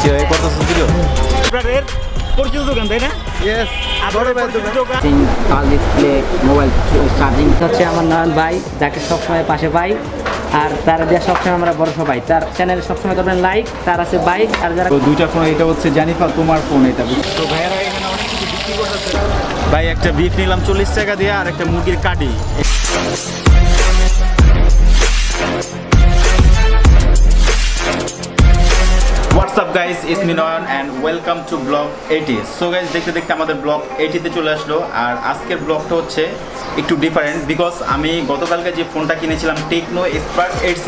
COA কত দিল আপনাদের পরিচিত দোকান তাই না ইয়েস দোকান ডিসপ্লে মোবাইল চার্জিং হচ্ছে আমার নয়ন ভাই যাকে সবসময় পাশে পাই আর তার দিয়ে সবসময় আমরা বড় সবাই। তার চ্যানেলে সবসময় করবেন লাইক তার আছে বাইক আর যারা দুইটা ফোন এটা হচ্ছে জানিফা তোমার ফোন এটা তো ভাইয়ারা এখানে অনেক কিছু বিক্রি করতেছে। ভাই একটা বিফ নিলাম চল্লিশ টাকা দিয়ে আর একটা মুরগির কাটি। What's up guys is me Nayan and welcome to vlog eighty so guys দেখতে দেখতে আমাদের ব্লগ এইটিতে চলে আসলো, আর আজকের ব্লগটা হচ্ছে একটু ডিফারেন্ট বিকজ আমি গতকালকে যে ফোনটা কিনেছিলাম টেকনো এক্সপার্ট এইট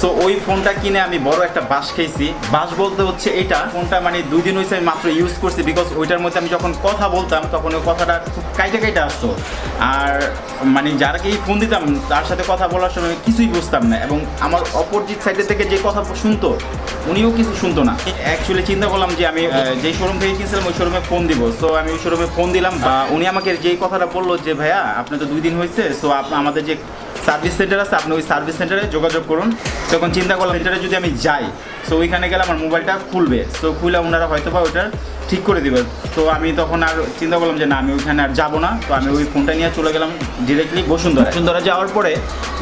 সো ওই ফোনটা কিনে আমি বড় একটা বাস খেয়েছি বাস বলতে হচ্ছে এটা। ফোনটা মানে দুই দিন হয়েছে আমি মাত্র ইউজ করছি বিকজ ওইটার মধ্যে আমি যখন কথা বলতাম, তখন ওই কথাটা খুব কাইটে কাইটে আসতো। আর মানে যারাকেই ফোন দিতাম, তার সাথে কথা বলার সময় কিছুই বুঝতাম না এবং আমার অপোজিট সাইডে থেকে যে কথা শুনতো, উনিও কিছু শুনতো না। অ্যাকচুয়ালি চিন্তা করলাম যে আমি যেই শোরুম থেকে কিনছিলাম, ওই শোরুমে ফোন দিব। সো আমি ওই শোরুমে ফোন দিলাম, বা উনি আমাকে যেই কথাটা বলল যে, ভাইয়া আপনি তো দুই দিন হয়েছে সো আমাদের যে সার্ভিস সেন্টার আছে, আপনি ওই সার্ভিস সেন্টারে যোগাযোগ করুন। তখন চিন্তা করলাম সেন্টারে যদি আমি যাই সো ওইখানে গেলে আমার মোবাইলটা খুলবে। সো খুলে ওনারা হয়তো বা ওইটা ঠিক করে দিবে। তো আমি তখন আর চিন্তা করলাম যে না, আমি ওইখানে আর যাব না। তো আমি ওই ফোনটা নিয়ে চলে গেলাম ডিরেক্টলি বসুন্ধরা। বসুন্ধরা যাওয়ার পরে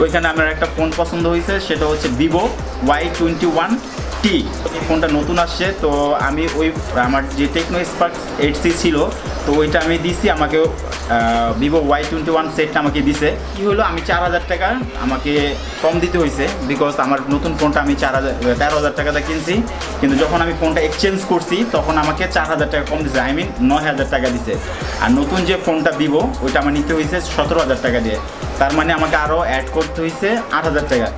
ওইখানে আমার একটা ফোন পছন্দ হয়েছে, সেটা হচ্ছে Vivo Y twenty one T এই ফোনটা নতুন আসছে, তো আমি ওই, আমার যে টেকনো স্পার্ক এইট সি ছিল, তো ওইটা আমি দিছি আমাকে ভিভো ওয়াই টোয়েন্টি ওয়ান সেটটা আমাকে দিছে। কী হলো? আমি চার হাজার টাকা আমাকে কম দিতে হয়েছে বিকজ আমার নতুন ফোনটা আমি চার হাজার তেরো হাজার টাকাতে কিনছি। কিন্তু যখন আমি ফোনটা এক্সচেঞ্জ করছি, তখন আমাকে চার হাজার টাকা কম দিছে। আই মিন নয় হাজার টাকা দিছে। আর নতুন যে ফোনটা ভিভো ওইটা আমার নিতে হয়েছে সতেরো হাজার টাকা দিয়ে। তার মানে আমাকে আরও অ্যাড করতে হয়েছে আট হাজার টাকা।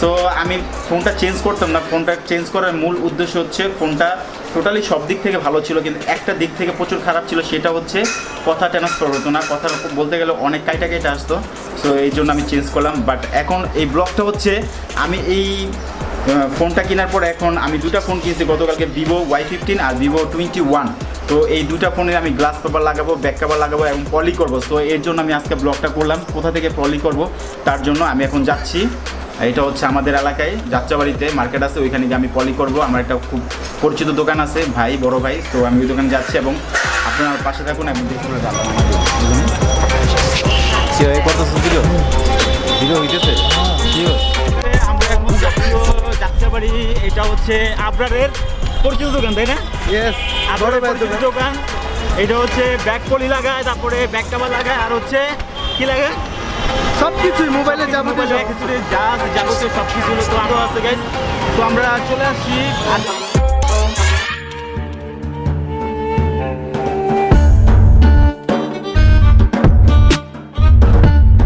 সো আমি ফোনটা চেঞ্জ করতাম না। ফোনটা চেঞ্জ করার মূল উদ্দেশ্য হচ্ছে ফোনটা টোটালি সব দিক থেকে ভালো ছিল, কিন্তু একটা দিক থেকে প্রচুর খারাপ ছিল, সেটা হচ্ছে কথা ট্রান্সফার হতো না। কথা বলতে গেলে অনেক কাইটা কাইটা আসতো। সো এই জন্য আমি চেঞ্জ করলাম। বাট এখন এই ব্লগটা হচ্ছে আমি এই ফোনটা কেনার পর এখন আমি দুটা ফোন কিনেছি, গতকালকে ভিভো ওয়াই ফিফটিন আর ভিভো টোয়েন্টি ওয়ান তো এই দুটা ফোনে আমি গ্লাস পেপার লাগাবো ব্যাক কাভার লাগাবো এবং পলি করব। সো এর জন্য আমি আজকে ব্লগটা করলাম। কোথা থেকে পলি করব, তার জন্য আমি এখন যাচ্ছি। এটা হচ্ছে আমাদের এলাকায় যাত্রাবাড়িতে মার্কেট আছে ওইখানে গিয়ে আমি পলি করব। আমার একটা খুব পরিচিত দোকান আছে ভাই বড় ভাই তো আমি ওই দোকানে যাচ্ছি এবং আপনার পাশে থাকুন এবং দেখে করে যাব। কত দিল? হইতেছে? আমরা এখন যাচ্ছি যাত্রাবাড়ি এটা হচ্ছে আপনাদের পরিচিত দোকান তাই না? বড় পরিচিত দোকান। দোকান। এটা হচ্ছে ব্যাক পলি লাগায় তারপরে ব্যাক কাভার লাগায় আর হচ্ছে কি লাগায়? সব কিছুই মোবাইলে যাবতীয় মোবাইল সব অ্যাক্সেসরিজ যা আছে যাবতীয় সব কিছু তো আরও আছে গাইজ তো আমরা চলে আসছি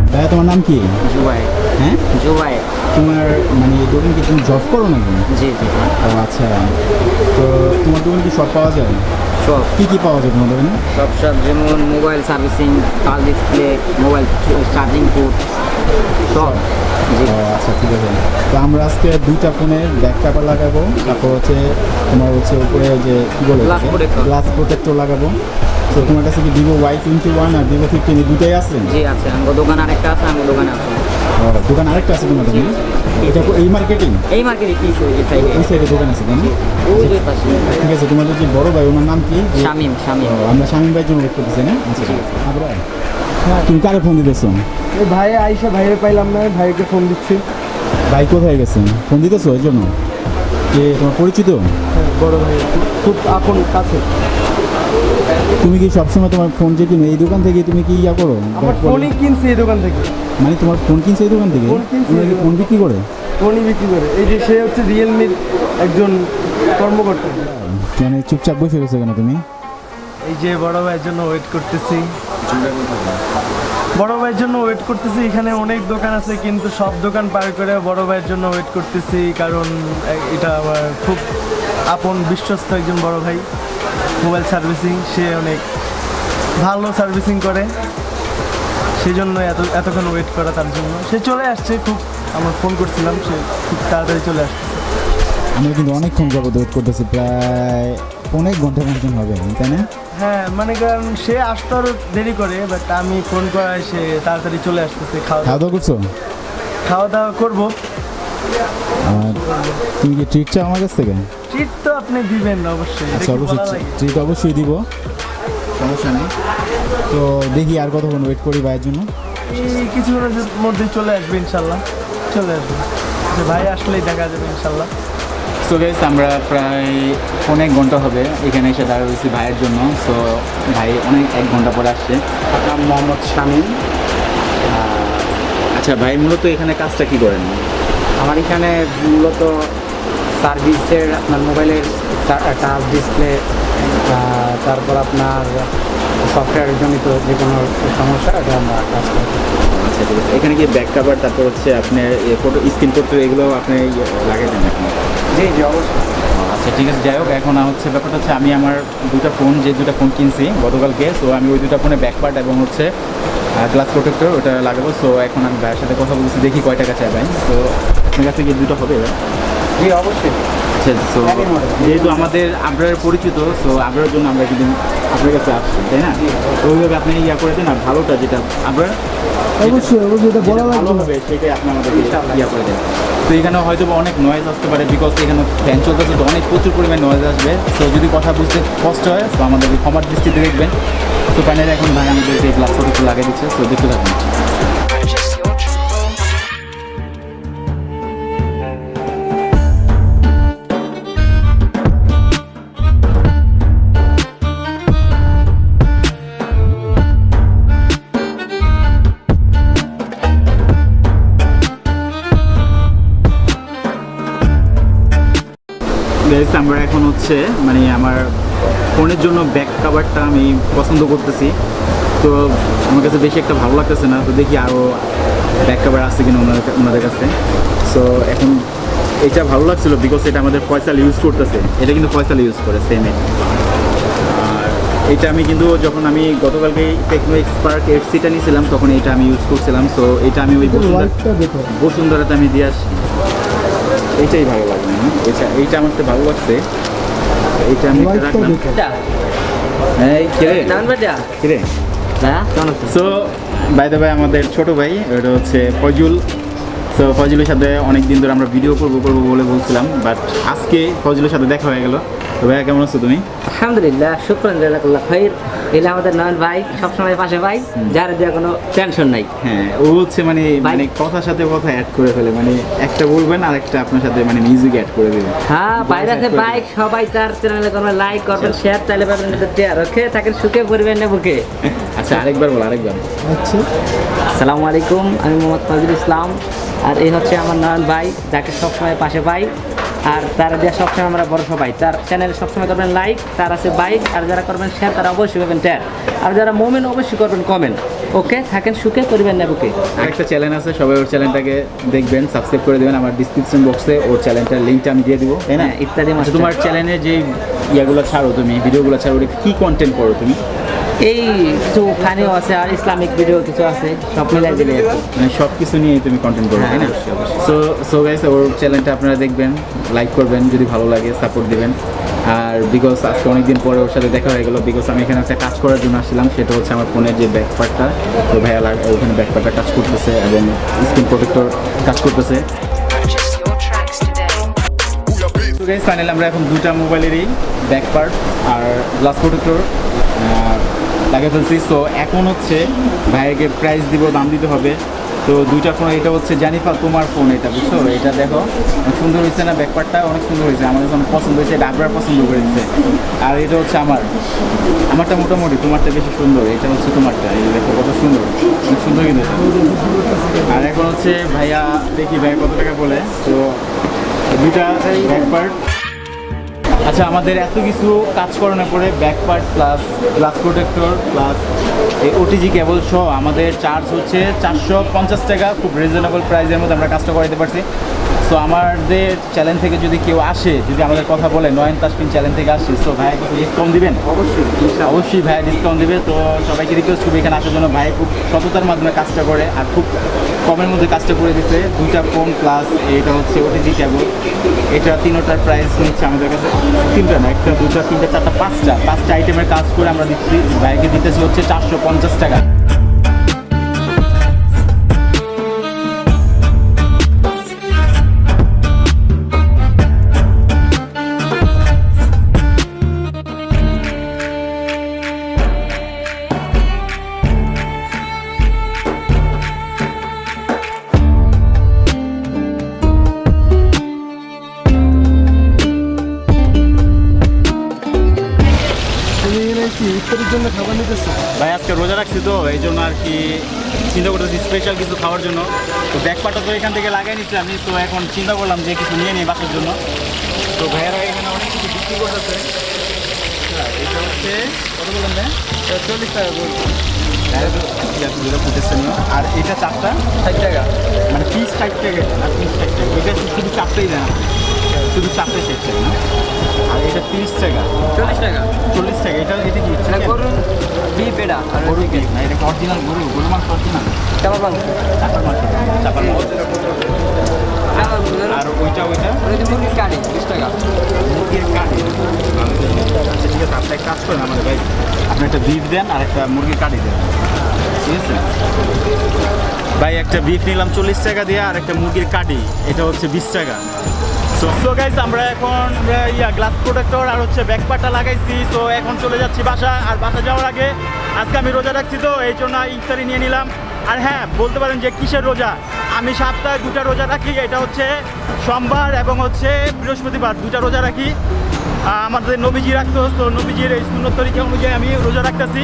ভাইয়া তোমার নাম কি? জুবাই হ্যাঁ? জুবাই তোমার মানে এই দোকান কি তুমি জব করো নাকি? জি জি। ও আচ্ছা। তো তোমার দোকানে কি সব পাওয়া যায়? সব। কি কি পাওয়া যায় তোমার সব সব যেমন মোবাইল সার্ভিসিং কাল ডিসপ্লে মোবাইল চার্জিং পোর্ট সব। আচ্ছা ঠিক আছে। তো আমরা আজকে দুইটা ফোনের ব্যাক কাভার লাগাবো। তারপর হচ্ছে তোমার হচ্ছে উপরে যে কি বলে গ্লাস প্রোটেক্টর লাগাবো। তো তোমার কাছে কি ভিভো ওয়াই টোয়েন্টি ওয়ান আর ভিভো ফিফটিন এই দুটাই আছে? জি আছে। আমার দোকান আরেকটা আছে আমার দোকানে আছে। দোকান আরেকটা আছে তোমার এটা এই মার্কেটিং এই মার্কেটে কি ওই সাইডে এই সাইডে দোকান আছে ওই যে পাশে। ঠিক আছে তোমাদের যে বড় ভাই ওনার নাম কি? শামিম শামিম। আমরা ভাই জন্য ওয়েট করতেছি না? আচ্ছা তুমি কারে ফোন দিতেছো? ভাই আইসা ভাইয়ের পাইলাম না ভাইকে ফোন দিচ্ছি। ভাই কোথায় গেছে? ফোন দিতেছো এই জন্য? কে তোমার পরিচিত? হ্যাঁ, বড় ভাই খুব আপন কাছে। তুমি কি সবসময় তোমার ফোন যে কিনো এই দোকান থেকে তুমি কি ইয়া করো? আমার ফোনই কিনছি এই দোকান থেকে। মানে তোমার ফোন কিনছে এই দোকান থেকে? ফোন বিক্রি করে? ফোনই বিক্রি করে। এই যে সে হচ্ছে রিয়েলমির একজন কর্মকর্তা। মানে চুপচাপ বসে গেছো কেন তুমি? এই যে বড় ভাইয়ের জন্য ওয়েট করতেছি। বড় ভাইয়ের জন্য ওয়েট করতেছি। এখানে অনেক দোকান আছে কিন্তু সব দোকান পার করে বড় ভাইয়ের জন্য ওয়েট করতেছি। কারণ এটা আমার খুব আপন বিশ্বস্ত একজন বড় ভাই। মোবাইল সার্ভিসিং সে অনেক ভালো সার্ভিসিং করে। সেই জন্য এত এতক্ষণ ওয়েট করা তার জন্য। সে চলে আসছে খুব আমার ফোন করছিলাম সে খুব তাড়াতাড়ি চলে আসছে আমরা কিন্তু অনেকক্ষণ যাবত ওয়েট করতেছি প্রায় অনেক ঘণ্টা মতন হবে তাই না? হ্যাঁ মানে কারণ সে আসতে আরও দেরি করে বাট আমি ফোন করায় সে তাড়াতাড়ি চলে আসতেছে খাওয়া খাওয়া দাওয়া করছ? খাওয়া দাওয়া করব। আর তুমি কি ট্রিট চাও আমার কাছ থেকে? ট্রিট তো আপনি দিবেন অবশ্যই আচ্ছা অবশ্যই ট্রিট অবশ্যই দিব। সমস্যা নেই। তো দেখি আর কতক্ষণ ওয়েট করি ভাইয়ের জন্য। এই কিছুক্ষণের মধ্যে চলে আসবে ইনশাল্লাহ। চলে আসবে। ভাই আসলেই দেখা যাবে ইনশাল্লাহ। সো গাইস আমরা প্রায় অনেক ঘণ্টা হবে এখানে এসে দাঁড়িয়ে রয়েছি ভাইয়ের জন্য। সো ভাই অনেক এক ঘণ্টা পরে আসছে। নাম মোহাম্মদ শামীম। আচ্ছা ভাই মূলত এখানে কাজটা কি করেন? আমার এখানে মূলত সার্ভিসের আপনার মোবাইলের টাচ ডিসপ্লে তারপর আপনার সফটওয়্যার জনিত যে কোনো সমস্যা এটা আমরা কাজ করি আচ্ছা ঠিক আছে। এখানে কি ব্যাক কাভার তারপর হচ্ছে আপনার ফটো স্ক্রিন করতে এগুলো আপনি ইয়ে লাগাই দেন জি জি অবশ্যই। আচ্ছা ঠিক আছে যাই হোক এখন হচ্ছে ব্যাপারটা হচ্ছে আমি আমার দুটো ফোন যে দুটো ফোন কিনছি গতকালকে সো আমি ওই দুটো ফোনে ব্যাক পার্ট এবং হচ্ছে গ্লাস প্রোটেক্টর ওটা লাগাবো। সো এখন আমি ভাইয়ের সাথে কথা বলছি দেখি কয় টাকা চাই ভাই। তো আপনার কাছে কি দুটো হবে? জি অবশ্যই। আচ্ছা সো যেহেতু আমাদের আপনার পরিচিত সো আপনার জন্য আমরা কিন্তু আপনার কাছে আসছি তাই না? ওইভাবে আপনি ইয়া করে দেন আর ভালোটা যেটা আপনার অবশ্যই ভালো হবে সেটাই আপনি আমাদেরকে ইয়া করে দেন। তো এখানে হয়তো বা অনেক নয়েজ আসতে পারে বিকজ এখানে ফ্যান চলতেছে তো অনেক প্রচুর পরিমাণে নয়েজ আসবে। তো যদি কথা বুঝতে কষ্ট হয় তো আমাদের ক্ষমার দৃষ্টিতে দেখবেন। তো ফাইনালি এখন ভাই আমাদেরকে গ্লাস একটু লাগিয়ে দিচ্ছে তো দেখতে থাকুন। Guys, আমরা এখন হচ্ছে মানে আমার ফোনের জন্য ব্যাক কাভারটা আমি পছন্দ করতেছি। তো আমার কাছে বেশি একটা ভালো লাগতেছে না তো দেখি আরও ব্যাক কাভার আছে কিনা ওনাদের ওনাদের কাছে। সো এখন এটা ভালো লাগছিল বিকজ এটা আমাদের ফয়সাল ইউজ করতেছে। এটা কিন্তু ফয়সাল ইউজ করে সেম আর এটা আমি কিন্তু যখন আমি গতকালকে টেকনো এক্সপার্ক এইট সিটা নিয়েছিলাম তখন এটা আমি ইউজ করছিলাম। সো এটা আমি ওই বসুন্ধরা বসুন্ধরাতে আমি দিয়ে আসি এইটাই ভালো লাগে এইটা এটা এইটা আমার তো ভালো লাগছে। এইটা আমি রাখলাম। এই কিরে কিরে হ্যাঁ সো বাই দ্য ভাই আমাদের ছোট ভাই ওটা হচ্ছে ফজুল সো ফজলের সাথে অনেক দিন ধরে আমরা ভিডিও করব করব বলে বলছিলাম বাট আজকে ফজলের সাথে দেখা হয়ে গেল। তো ভাইয়া কেমন আছো তুমি? আলহামদুলিল্লাহ শুক্রান জাজাকাল্লাহ খাইর এলে আমাদের নয়ন ভাই সবসময় পাশে ভাই যার দিয়ে কোনো টেনশন নাই। হ্যাঁ ও হচ্ছে মানে মানে কথার সাথে কথা অ্যাড করে ফেলে। মানে একটা বলবেন আর একটা আপনার সাথে মানে মিউজিক অ্যাড করে দেবেন। হ্যাঁ বাইরে আছে বাইক সবাই তার চ্যানেলে করবেন লাইক করবেন শেয়ার তাহলে পাবেন টেয়ার ওকে তাকে সুখে পরিবেন না বুকে আচ্ছা আরেকবার বল আরেকবার। আচ্ছা। আসসালামু আলাইকুম আমি মোহাম্মদ ফজল ইসলাম। আর এই হচ্ছে আমার নয়ন ভাই যাকে সবসময় পাশে পাই। আর তারা দিয়ে সবসময় আমরা বড় সবাই। তার চ্যানেলে সবসময় করবেন লাইক তার আছে বাইক আর যারা করবেন শেয়ার তারা অবশ্যই করবেন ট্যার আর যারা মোমেন অবশ্যই করবেন কমেন্ট ওকে থাকেন সুখে করবেন না বুকে আরেকটা চ্যানেল আছে সবাই ওর চ্যানেলটাকে দেখবেন সাবস্ক্রাইব করে দেবেন। আমার ডিসক্রিপশন বক্সে ওর চ্যানেলটার লিঙ্কটা আমি দিয়ে দিব তাই না? হ্যাঁ, ইত্যাদি আচ্ছা, তোমার চ্যানেলে যে ইয়াগুলো ছাড়ো তুমি ভিডিওগুলো ছাড়ো ওটা কি কন্টেন্ট করো তুমি? এই কিছু আছে আর ইসলামিক ভিডিও কিছু আছে সব মিলাই দিলে। মানে সব কিছু নিয়ে তুমি কন্টেন্ট করো তাই না? সো সো গাইস ওর চ্যানেলটা আপনারা দেখবেন লাইক করবেন যদি ভালো লাগে সাপোর্ট দিবেন। আর বিকজ আজকে অনেকদিন পরে ওর সাথে দেখা হয়ে গেল বিকজ আমি এখানে একটা কাজ করার জন্য আসছিলাম সেটা হচ্ছে আমার ফোনের যে ব্যাক পার্টটা তো ভাইয়া ওখানে ব্যাক পার্টটা কাজ করতেছে এবং স্ক্রিন প্রোটেক্টর কাজ করতেছে। ফাইনালি আমরা এখন দুটা মোবাইলেরই ব্যাক পার্ট আর গ্লাস প্রোটেক্টর লাগিয়ে ফেলছি। সো এখন হচ্ছে ভাইকে প্রাইস দিব, দাম দিতে হবে। তো দুইটা ফোন এটা হচ্ছে জানিফা তোমার ফোন এটা, বুঝছ? এটা দেখো, অনেক সুন্দর হয়েছে না ব্যাক পার্টটা অনেক সুন্দর হয়েছে। আমাদের যখন পছন্দ হয়েছে, এটা আবরার পছন্দ করে দিচ্ছে আর এটা হচ্ছে আমার। আমারটা মোটামুটি, তোমারটা বেশি সুন্দর। এটা হচ্ছে তোমারটা। এই দেখো, কত সুন্দর। অনেক সুন্দর কিন্তু আর এখন হচ্ছে ভাইয়া, দেখি ভাইয়া কত টাকা বলে। তো দুইটা ব্যাক পার্ট আচ্ছা আমাদের এত কিছু কাজ করানোর পরে back part plus glass protector plus এই ওটিজি কেবল সহ আমাদের চার্জ হচ্ছে চারশো পঞ্চাশ টাকা, খুব রিজনেবল প্রাইসের মধ্যে আমরা কাজটা করাতে পারছি। সো আমাদের চ্যানেল থেকে যদি কেউ আসে যদি আমাদের কথা বলে নয়ন তাসপিন চ্যানেল থেকে আসে সো ভাই কিছু ডিসকাউন্ট দিবেন? অবশ্যই অবশ্যই ভাই ডিসকাউন্ট দিবে। তো সবাইকে রিকোয়েস্ট করব এখানে আসার জন্য। ভাই খুব সততার মাধ্যমে কাজটা করে আর খুব কমের মধ্যে কাজটা করে দিচ্ছে দুইটা ফোন প্লাস এটা হচ্ছে ওটিজি কেবল এটা তিনোটার প্রাইস নিচ্ছে আমাদের কাছে। তিনটা না একটা দুটা তিনটা চারটা পাঁচটা। পাঁচটা আইটেমের কাজ করে আমরা দিচ্ছি। ভাইকে দিতেছি হচ্ছে চারশো পঞ্চাশ টাকা। রাখছি তো এই জন্য আর কি চিন্তা করতেছি স্পেশাল কিছু খাওয়ার জন্য। তো ব্যাকপাটা তো এখান থেকে লাগাই নিচ্ছি আমি তো এখন চিন্তা করলাম যে কিছু নিয়ে নিই বাসার জন্য। তো ভাইয়েরা এখানে অনেক কিছু বিক্রি করতেছে। হ্যাঁ, এটা হচ্ছে কত বললেন ভাই? চল্লিশ টাকা বলব আর এটা চারটা? ষাট টাকা। মানে পিস ষাট টাকা আর পিস ষাট টাকা। এটা শুধু চারটেই দেন শুধু চারটে ষাট টাকা আর এটা তিরিশ টাকা। চল্লিশ টাকা। চল্লিশ টাকা এটা এটা কি chicken? বিপ এটা আর গরু কি? না এটা অরিজিনাল গরু গরু মাংস অরিজিনাল চাপা মাংস। চাপার মাংস চাপার মাংস। আর ওইটা ওইটা? মুরগির বিশ টাকা। মুরগির কাঠি আচ্ছা ঠিক আছে আপনি এক কাজ করেন আমাদের ভাই। আপনি একটা বিফ দেন আর একটা মুরগির কাঠি দেন। ঠিক আছে? ভাই একটা বিফ নিলাম চল্লিশ টাকা দিয়ে আর একটা মুরগির কাঠি এটা হচ্ছে বিশ টাকা। সো গাইস আমরা এখন ইয়া গ্লাস প্রোটেক্টর আর হচ্ছে ব্যাকপারটা লাগাইছি। তো এখন চলে যাচ্ছি বাসা, আর বাসা যাওয়ার আগে আজকে আমি রোজা রাখছি তো, এই জন্য ইফতারি নিয়ে নিলাম। আর হ্যাঁ বলতে পারেন যে কিসের রোজা? আমি সপ্তাহে দুটা রোজা রাখি, এটা হচ্ছে সোমবার এবং হচ্ছে বৃহস্পতিবার দুটা রোজা রাখি। আমাদের নবীজি রাখতো তো নবীজির এই সুন্নত তরিকা অনুযায়ী আমি রোজা রাখতেছি।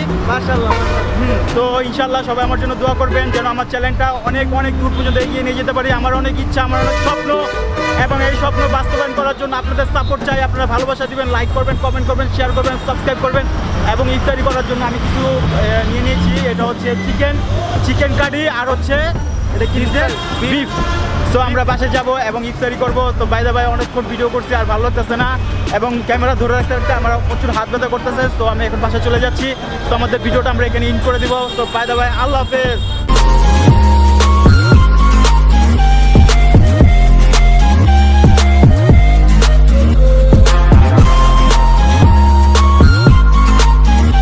হুম, তো ইনশাল্লাহ সবাই আমার জন্য দোয়া করবেন যেন আমার চ্যানেলটা অনেক অনেক দূর পর্যন্ত এগিয়ে নিয়ে যেতে পারি। আমার অনেক ইচ্ছা আমার অনেক স্বপ্ন এবং এই স্বপ্ন বাস্তবায়ন করার জন্য আপনাদের সাপোর্ট চাই। আপনারা ভালোবাসা দিবেন লাইক করবেন কমেন্ট করবেন শেয়ার করবেন সাবস্ক্রাইব করবেন এবং ইফতারি করার জন্য আমি কিছু নিয়ে নিয়েছি। এটা হচ্ছে চিকেন চিকেন কারি আর হচ্ছে এটা কি বিফ সো আমরা বাসে যাব এবং ইফতারি করব। তো বাইদা ভাই অনেকক্ষণ ভিডিও করছি, আর ভালো লাগতেছে না। এবং ক্যামেরা ধরে রাখতে রাখতে আমরা প্রচুর হাত ব্যথা করতেছে। তো আমি এখন বাসে চলে যাচ্ছি। তো আমাদের ভিডিওটা আমরা এখানে ইন করে দিব। তো বাইদা বাই আল্লাহ হাফেজ।